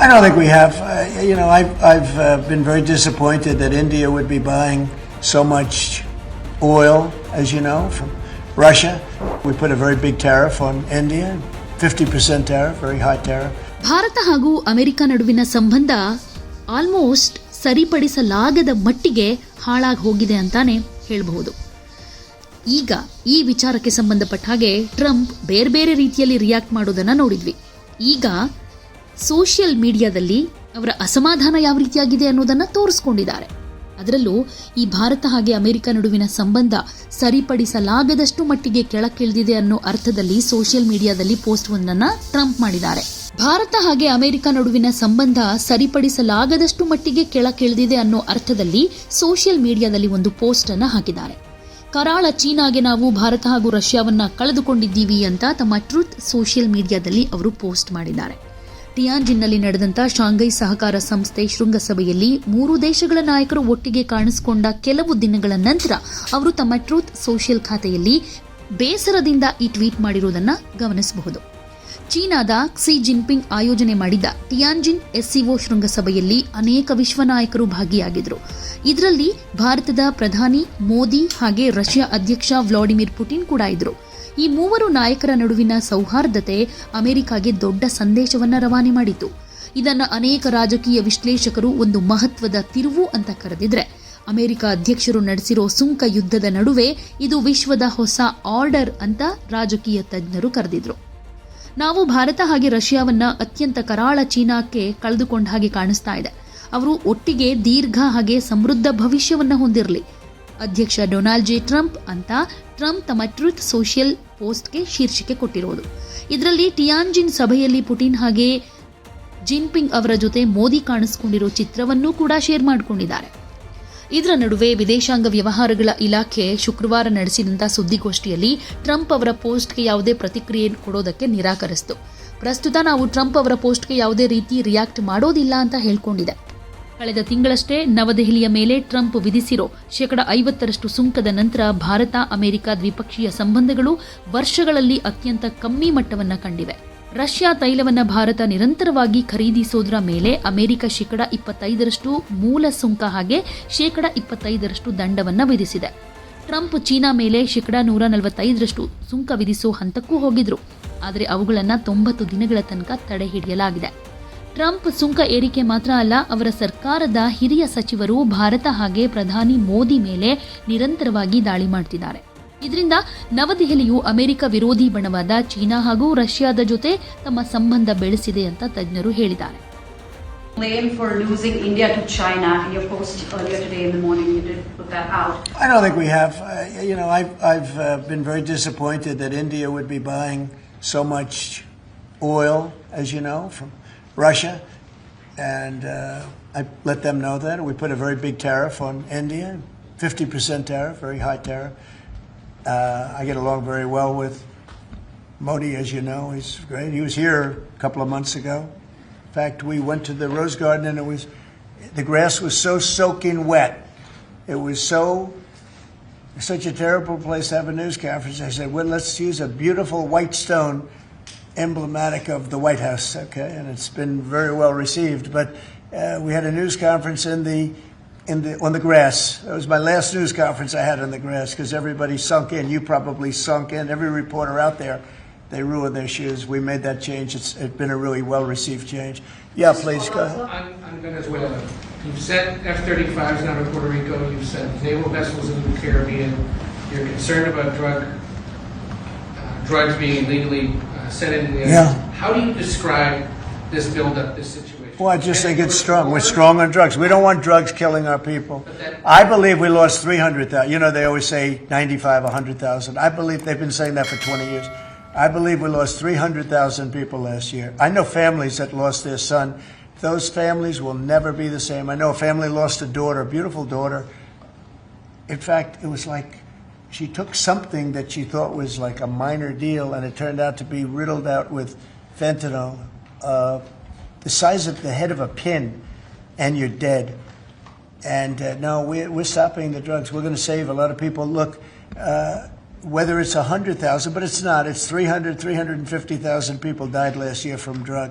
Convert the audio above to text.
I don't think we have. Uh, you know, I've, I've uh, been very disappointed that India would be buying so much oil, as you know, from Russia. We put a very big tariff on India, 50% tariff, very high tariff. Bharat ಹಾಗೂ America ನಡುವಿನ ಸಂಬಂಧ almost ಸರಿಪಡಿಸಲಾಗದ ಮಟ್ಟಿಗೆ ಹಾಳಾಗಿ ಹೋಗಿದೆ ಅಂತಾನೆ ಹೇಳಬಹುದು ಈಗ ಈ ವಿಚಾರಕ್ಕೆ ಸಂಬಂಧಪಟ್ಟ ಹಾಗೆ ಟ್ರಂಪ್ ಬೇರೆ ಬೇರೆ ರೀತಿಯಲ್ಲಿ ರಿಯಾಕ್ಟ್ ಮಾಡೋದನ್ನ ನೋಡಿದ್ವಿ ಈಗ ಸೋಷಿಯಲ್ ಮೀಡಿಯಾದಲ್ಲಿ ಅವರ ಅಸಮಾಧಾನ ಯಾವ ರೀತಿಯಾಗಿದೆ ಅನ್ನೋದನ್ನು ತೋರಿಸ್ಕೊಂಡಿದ್ದಾರೆ. ಅದರಲ್ಲೂ ಈ ಭಾರತ ಹಾಗೆ ಅಮೆರಿಕ ನಡುವಿನ ಸಂಬಂಧ ಸರಿಪಡಿಸಲಾಗದಷ್ಟು ಮಟ್ಟಿಗೆ ಕೆಳಕ್ಕಿಳಿದಿದೆ ಅನ್ನೋ ಅರ್ಥದಲ್ಲಿ ಸೋಷಿಯಲ್ ಮೀಡಿಯಾದಲ್ಲಿ ಪೋಸ್ಟ್ ಒಂದನ್ನು ಟ್ರಂಪ್ ಮಾಡಿದ್ದಾರೆ. ಭಾರತ ಹಾಗೆ ಅಮೆರಿಕ ನಡುವಿನ ಸಂಬಂಧ ಸರಿಪಡಿಸಲಾಗದಷ್ಟು ಮಟ್ಟಿಗೆ ಕೆಳಕ್ಕಿಳಿದಿದೆ ಅನ್ನೋ ಅರ್ಥದಲ್ಲಿ ಸೋಷಿಯಲ್ ಮೀಡಿಯಾದಲ್ಲಿ ಒಂದು ಪೋಸ್ಟ್ ಅನ್ನು ಹಾಕಿದ್ದಾರೆ. ಕರಾಳ ಚೀನಾಗೆ ನಾವು ಭಾರತ ಹಾಗೂ ರಷ್ಯಾವನ್ನ ಕಳೆದುಕೊಂಡಿದ್ದೀವಿ ಅಂತ ತಮ್ಮ ಟ್ರೂತ್ ಸೋಷಿಯಲ್ ಮೀಡಿಯಾದಲ್ಲಿ ಅವರು ಪೋಸ್ಟ್ ಮಾಡಿದ್ದಾರೆ. ಟಿಯಾನ್ಜಿನ್ನಲ್ಲಿ ನಡೆದಂತ ಶಾಂಘೈ ಸಹಕಾರ ಸಂಸ್ಥೆ ಶೃಂಗಸಭೆಯಲ್ಲಿ ಮೂರು ದೇಶಗಳ ನಾಯಕರು ಒಟ್ಟಿಗೆ ಕಾಣಿಸಿಕೊಂಡ ಕೆಲವು ದಿನಗಳ ನಂತರ ಅವರು ತಮ್ಮ ಟ್ರೂತ್ ಸೋಷಿಯಲ್ ಖಾತೆಯಲ್ಲಿ ಬೇಸರದಿಂದ ಈ ಟ್ವೀಟ್ ಮಾಡಿರುವುದನ್ನು ಗಮನಿಸಬಹುದು. ಚೀನಾದ ಕ್ಸಿ ಜಿನ್ಪಿಂಗ್ ಆಯೋಜನೆ ಮಾಡಿದ್ದ ಟಿಯಾನ್ಜಿನ್ ಎಸ್ಸಿಒ ಶೃಂಗಸಭೆಯಲ್ಲಿ ಅನೇಕ ವಿಶ್ವ ನಾಯಕರು ಭಾಗಿಯಾಗಿದ್ದರು. ಇದರಲ್ಲಿ ಭಾರತದ ಪ್ರಧಾನಿ ಮೋದಿ ಹಾಗೆ ರಷ್ಯಾ ಅಧ್ಯಕ್ಷ ವ್ಲಾಡಿಮಿರ್ ಪುಟಿನ್ ಕೂಡ ಇದ್ರು ಈ ಮೂವರು ನಾಯಕರ ನಡುವಿನ ಸೌಹಾರ್ದತೆ ಅಮೆರಿಕಾಗೆ ದೊಡ್ಡ ಸಂದೇಶವನ್ನ ರವಾನೆ ಮಾಡಿತು. ಇದನ್ನು ಅನೇಕ ರಾಜಕೀಯ ವಿಶ್ಲೇಷಕರು ಒಂದು ಮಹತ್ವದ ತಿರುವು ಅಂತ ಕರೆದಿದ್ರೆ, ಅಮೆರಿಕ ಅಧ್ಯಕ್ಷರು ನಡೆಸಿರೋ ಸುಂಕ ಯುದ್ಧದ ನಡುವೆ ಇದು ವಿಶ್ವದ ಹೊಸ ಆರ್ಡರ್ ಅಂತ ರಾಜಕೀಯ ತಜ್ಞರು ಕರೆದಿದ್ರು. ನಾವು ಭಾರತ ಹಾಗೆ ರಷ್ಯಾವನ್ನ ಅತ್ಯಂತ ಕರಾಳ ಚೀನಾಕ್ಕೆ ಕಳೆದುಕೊಂಡ ಹಾಗೆ ಕಾಣಿಸ್ತಾ ಇದೆ. ಅವರು ಒಟ್ಟಿಗೆ ದೀರ್ಘ ಹಾಗೆ ಸಮೃದ್ಧ ಭವಿಷ್ಯವನ್ನ ಹೊಂದಿರಲಿ. ಅಧ್ಯಕ್ಷ ಡೊನಾಲ್ಡ್ ಜೆ ಟ್ರಂಪ್ ಅಂತ ಟ್ರಂಪ್ ತಮ್ಮ ಟ್ರೂತ್ ಸೋಷಿಯಲ್ ಪೋಸ್ಟ್ಗೆ ಶೀರ್ಷಿಕೆ ಕೊಟ್ಟಿರೋದು. ಇದರಲ್ಲಿ ಟಿಯಾನ್ಜಿನ್ ಸಭೆಯಲ್ಲಿ ಪುಟಿನ್ ಹಾಗೆ ಜಿನ್ಪಿಂಗ್ ಅವರ ಜೊತೆ ಮೋದಿ ಕಾಣಿಸ್ಕೊಂಡಿರೋ ಚಿತ್ರವನ್ನು ಕೂಡ ಶೇರ್ ಮಾಡಿಕೊಂಡಿದ್ದಾರೆ. ಇದರ ನಡುವೆ ವಿದೇಶಾಂಗ ವ್ಯವಹಾರಗಳ ಇಲಾಖೆ ಶುಕ್ರವಾರ ನಡೆಸಿದಂಥ ಸುದ್ದಿಗೋಷ್ಠಿಯಲ್ಲಿ ಟ್ರಂಪ್ ಅವರ ಪೋಸ್ಟ್ಗೆ ಯಾವುದೇ ಪ್ರತಿಕ್ರಿಯೆ ಕೊಡೋದಕ್ಕೆ ನಿರಾಕರಿಸಿತು. ಪ್ರಸ್ತುತ ನಾವು ಟ್ರಂಪ್ ಅವರ ಪೋಸ್ಟ್ಗೆ ಯಾವುದೇ ರೀತಿ ರಿಯಾಕ್ಟ್ ಮಾಡೋದಿಲ್ಲ ಅಂತ ಹೇಳಿಕೊಂಡಿದೆ. ಕಳೆದ ತಿಂಗಳಷ್ಟೇ ನವದೆಹಲಿಯ ಮೇಲೆ ಟ್ರಂಪ್ ವಿಧಿಸಿರೋ ಶೇಕಡ ಐವತ್ತರಷ್ಟು ಸುಂಕದ ನಂತರ ಭಾರತ, ಅಮೆರಿಕ ದ್ವಿಪಕ್ಷೀಯ ಸಂಬಂಧಗಳು ವರ್ಷಗಳಲ್ಲಿ ಅತ್ಯಂತ ಕಮ್ಮಿ ಮಟ್ಟವನ್ನು ಕಂಡಿವೆ. ರಷ್ಯಾ ತೈಲವನ್ನು ಭಾರತ ನಿರಂತರವಾಗಿ ಖರೀದಿಸೋದ್ರ ಮೇಲೆ ಅಮೆರಿಕ ಶೇಕಡ ಇಪ್ಪತ್ತೈದರಷ್ಟು ಮೂಲ ಸುಂಕ ಹಾಗೆ ಶೇಕಡ ಇಪ್ಪತ್ತೈದರಷ್ಟು ದಂಡವನ್ನು ವಿಧಿಸಿದೆ. ಟ್ರಂಪ್ ಚೀನಾ ಮೇಲೆ ಶೇಕಡ ನೂರ ನಲವತ್ತೈದರಷ್ಟು ಸುಂಕ ವಿಧಿಸೋ ಹಂತಕ್ಕೂ ಹೋಗಿದ್ರು. ಆದರೆ ಅವುಗಳನ್ನು ತೊಂಬತ್ತು ದಿನಗಳ ತನಕ ತಡೆ ಹಿಡಿಯಲಾಗಿದೆ. ಟ್ರಂಪ್ ಸುಂಕ ಏರಿಕೆ ಮಾತ್ರ ಅಲ್ಲ, ಅವರ ಸರ್ಕಾರದ ಹಿರಿಯ ಸಚಿವರು ಭಾರತ ಹಾಗೆ ಪ್ರಧಾನಿ ಮೋದಿ ಮೇಲೆ ನಿರಂತರವಾಗಿ ದಾಳಿ ಮಾಡ್ತಿದ್ದಾರೆ. ಇದರಿಂದ ನವದೆಹಲಿಯು ಅಮೆರಿಕ ವಿರೋಧಿ ಬಣವಾದ ಚೀನಾ ಹಾಗೂ ರಷ್ಯಾದ ಜೊತೆ ತಮ್ಮ ಸಂಬಂಧ ಬೆಳೆಸಿದೆ ಅಂತ ತಜ್ಞರು ಹೇಳಿದ್ದಾರೆ blame for losing India to China. In your post earlier today in the morning, you did put that out. I don't think we have. Uh, you know, I've, I've uh, been very disappointed that India would be buying so much oil, as you know, from Russia. And uh, I let them know that. We put a very big tariff on India 50% tariff, very high tariff. Uh, I get along very well with Modi, as you know. He's great. He was here a couple of months ago. In fact, we went to the Rose Garden and it was, the grass was so soaking wet. It was so such a terrible place to have a news conference. I said, well, let's use a beautiful white stone emblematic of the White House, okay? And it's been very well received. But uh, we had a news conference in the in the on the grass. That was my last news conference I had on the grass because everybody sunk in. You probably sunk in. Every reporter out there, they ruined their shoes. We made that change. It's, it's been a really well received change. Yeah, please go ahead. On, on Venezuela, you've sent F-35s now to Puerto Rico, you've sent naval vessels into the Caribbean, you're concerned about drug, uh, drugs being illegally uh, sent into the Yeah. How do you describe this buildup, this situation? Well, I just think it's strong. We're strong on drugs. We don't want drugs killing our people. I believe we lost 300,000. You know, they always say 95, 100,000. I believe they've been saying that for 20 years. I believe we lost 300,000 people last year. I know families that lost their son. Those families will never be the same. I know a family lost a daughter, a beautiful daughter. In fact, it was like she took something that she thought was like a minor deal, and it turned out to be riddled out with fentanyl, uh, the size of the head of a pin, and you're dead. And uh, no, we're, we're stopping the drugs. We're going to save a lot of people. Look, uh, whether it's 100,000, but it's not. It's 300, 350,000 people died last year from drugs.